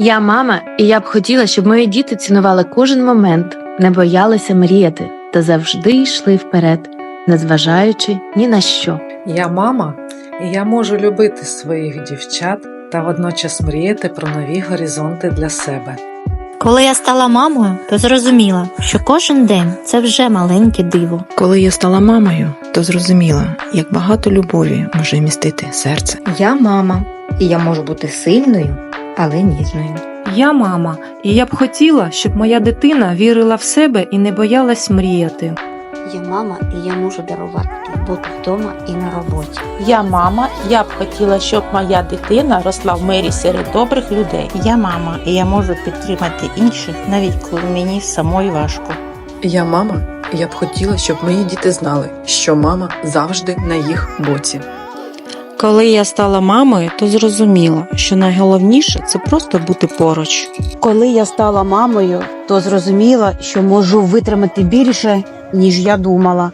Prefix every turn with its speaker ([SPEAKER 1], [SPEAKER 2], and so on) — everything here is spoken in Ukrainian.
[SPEAKER 1] Я мама, і я б хотіла, щоб мої діти цінували кожен момент, не боялися мріяти та завжди йшли вперед, незважаючи ні на що.
[SPEAKER 2] Я мама, і я можу любити своїх дівчат та водночас мріяти про нові горизонти для себе.
[SPEAKER 3] Коли я стала мамою, то зрозуміла, що кожен день це вже маленьке диво.
[SPEAKER 4] Коли я стала мамою, то зрозуміла, як багато любові може містити серце.
[SPEAKER 5] Я мама, і я можу бути сильною, але ніжною.
[SPEAKER 6] Я мама, і я б хотіла, щоб моя дитина вірила в себе і не боялась мріяти.
[SPEAKER 7] Я мама, і я можу дарувати турботу вдома і на роботі.
[SPEAKER 8] Я мама, я б хотіла, щоб моя дитина росла в мирі серед добрих людей.
[SPEAKER 9] Я мама, і я можу підтримати інших, навіть коли мені самої важко.
[SPEAKER 10] Я мама, і я б хотіла, щоб мої діти знали, що мама завжди на їх боці.
[SPEAKER 11] Коли я стала мамою, то зрозуміла, що найголовніше це просто бути поруч.
[SPEAKER 12] Коли я стала мамою, то зрозуміла, що можу витримати більше, ніж я думала.